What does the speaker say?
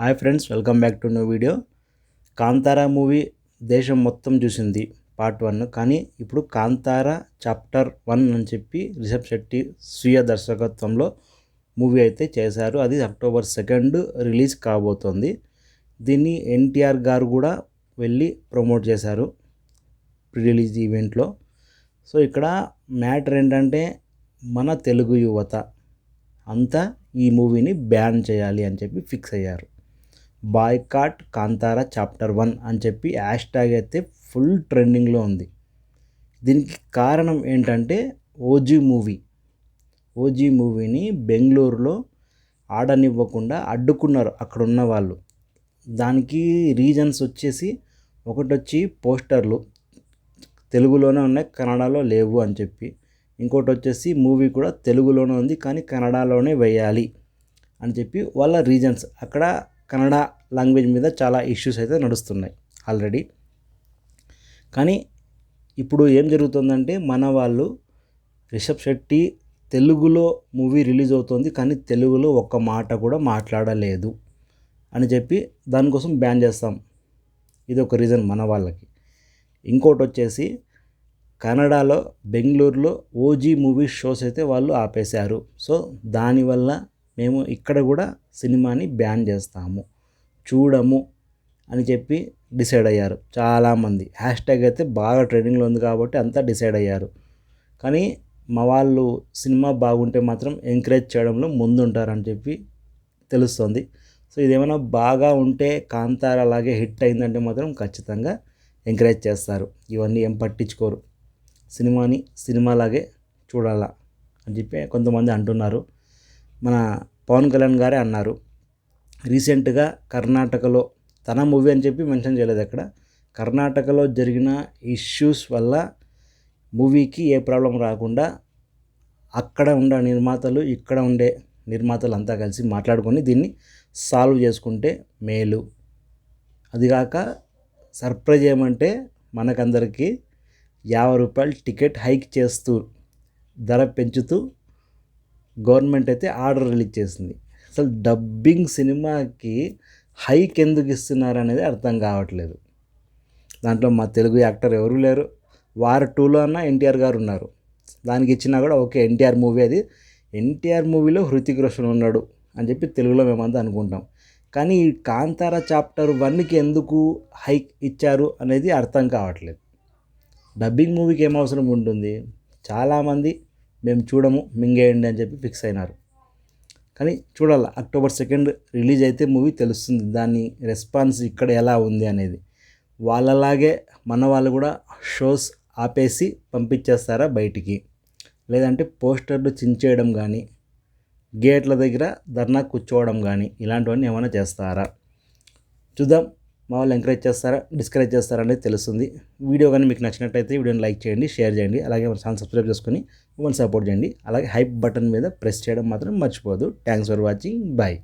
Hi friends welcome back to new video. Kantara movie దేశం మొత్తం చూసింది పార్ట్ వన్. కానీ ఇప్పుడు కాంతారా చాప్టర్ వన్ అని చెప్పి రిషబ్ శెట్టి స్వీయ దర్శకత్వంలో మూవీ అయితే చేశారు. అది అక్టోబర్ సెకండ్ రిలీజ్ కాబోతోంది. దీన్ని ఎన్టీఆర్ గారు కూడా వెళ్ళి ప్రమోట్ చేశారు ప్రీ రిలీజ్ ఈవెంట్లో సో ఇక్కడ మ్యాటర్ ఏంటంటే మన తెలుగు యువత అంతా ఈ మూవీని బ్యాన్ చేయాలి అని చెప్పి ఫిక్స్ అయ్యారు. బాయ్కాట్ కాంతారా చాప్టర్ వన్ అని చెప్పి హ్యాష్ ట్యాగ్ అయితే ఫుల్ ట్రెండింగ్లో ఉంది. దీనికి కారణం ఏంటంటే ఓజీ మూవీ. ఓజీ మూవీని బెంగళూరులో ఆడనివ్వకుండా అడ్డుకున్నారు అక్కడ ఉన్న వాళ్ళు. దానికి రీజన్స్ వచ్చేసి ఒకటి వచ్చి పోస్టర్లు. తెలుగులోనే ఉన్నాయి కన్నడలో లేవు అని చెప్పి. ఇంకోటి వచ్చేసి మూవీ కూడా తెలుగులోనే ఉంది కానీ కన్నడలోనే వేయాలి అని చెప్పి వాళ్ళ రీజన్స్. అక్కడ కన్నడ లాంగ్వేజ్ మీద చాలా ఇష్యూస్ అయితే నడుస్తున్నాయి ఆల్రెడీ. కానీ ఇప్పుడు ఏం జరుగుతుందంటే మన వాళ్ళు రిషబ్ శెట్టి తెలుగులో మూవీ రిలీజ్ అవుతుంది కానీ తెలుగులో ఒక్క మాట కూడా మాట్లాడలేదు అని చెప్పి దానికోసం బ్యాన్ చేస్తాం. ఇది ఒక రీజన్ మన వాళ్ళకి. ఇంకోటి వచ్చేసి కన్నడలో బెంగళూరులో ఓజీ మూవీ షోస్ అయితే వాళ్ళు ఆపేశారు. సో దానివల్ల మేము ఇక్కడ కూడా సినిమాని బ్యాన్ చేస్తాము చూడము అని చెప్పి డిసైడ్ అయ్యారు చాలామంది. హ్యాష్ ట్యాగ్ అయితే బాగా ట్రెండింగ్లో ఉంది కాబట్టి అంతా డిసైడ్ అయ్యారు. కానీ మా వాళ్ళు సినిమా బాగుంటే మాత్రం ఎంకరేజ్ చేయడంలో ముందుంటారని చెప్పి తెలుస్తుంది. సో ఇదేమైనా బాగా ఉంటే కాంతార అలాగే హిట్ అయిందంటే మాత్రం ఖచ్చితంగా ఎంకరేజ్ చేస్తారు. ఇవన్నీ ఏం పట్టించుకోరు. సినిమాని సినిమాలాగే చూడాలా అని చెప్పి కొంతమంది అంటున్నారు. మన పవన్ కళ్యాణ్ గారే అన్నారు. రీసెంట్గా కర్ణాటకలో తన మూవీ అని చెప్పి మెన్షన్ చేయలేదు అక్కడ. కర్ణాటకలో జరిగిన ఇష్యూస్ వల్ల మూవీకి ఏ ప్రాబ్లం రాకుండా అక్కడ ఉండే నిర్మాతలు ఇక్కడ ఉండే నిర్మాతలు అంతా కలిసి మాట్లాడుకొని దీన్ని సాల్వ్ చేసుకుంటే మేలు. అదిగాక సర్ప్రైజ్ ఏమంటే మనకందరికీ యాభై రూపాయలు టికెట్ హైక్ చేస్తూ ధర పెంచుతూ గవర్నమెంట్ అయితే ఆర్డర్ రిలీజ్ చేసింది. అసలు డబ్బింగ్ సినిమాకి హైక్ ఎందుకు ఇస్తున్నారు అనేది అర్థం కావట్లేదు. దాంట్లో మా తెలుగు యాక్టర్ ఎవరు లేరు. వార్ టూలో అన్న ఎన్టీఆర్ గారు ఉన్నారు. దానికి ఇచ్చినా కూడా ఓకే ఎన్టీఆర్ మూవీ అది. ఎన్టీఆర్ మూవీలో హృతిక్ రోషన్ ఉన్నాడు అని చెప్పి తెలుగులో మేమంతా అనుకుంటాం. కానీ ఈ కాంతారా చాప్టర్ వన్కి ఎందుకు హైక్ ఇచ్చారు అనేది అర్థం కావట్లేదు. డబ్బింగ్ మూవీకి ఏం అవసరం ఉంటుంది? చాలామంది మేము చూడము మింగేయండి అని చెప్పి ఫిక్స్ అయినారు. కానీ చూడాలి అక్టోబర్ సెకండ్ రిలీజ్ అయితే మూవీ తెలుస్తుంది దాని రెస్పాన్స్ ఇక్కడ ఎలా ఉంది అనేది. వాళ్ళలాగే మన వాళ్ళు కూడా షోస్ ఆపేసి పంపించేస్తారా బయటికి? లేదంటే పోస్టర్లు చించేయడం కానీ గేట్ల దగ్గర ధర్నా కూర్చోవడం కానీ ఇలాంటివన్నీ ఏమైనా చేస్తారా? చూద్దాం మా వాళ్ళు ఎంకరేజ్ చేస్తారా డిస్కరేజ్ చేస్తారా అనేది తెలుస్తుంది. వీడియో కానీ మీకు నచ్చినట్టయితే వీడియోని లైక్ చేయండి షేర్ చేయండి. అలాగే మన ఛానల్ సబ్స్క్రైబ్ చేసుకొని మమ్మల్ని సపోర్ట్ చేయండి. అలాగే హైప్ బటన్ మీద ప్రెస్ చేయడం మాత్రం మర్చిపోదు థ్యాంక్స్ ఫర్ వాచింగ్. బాయ్.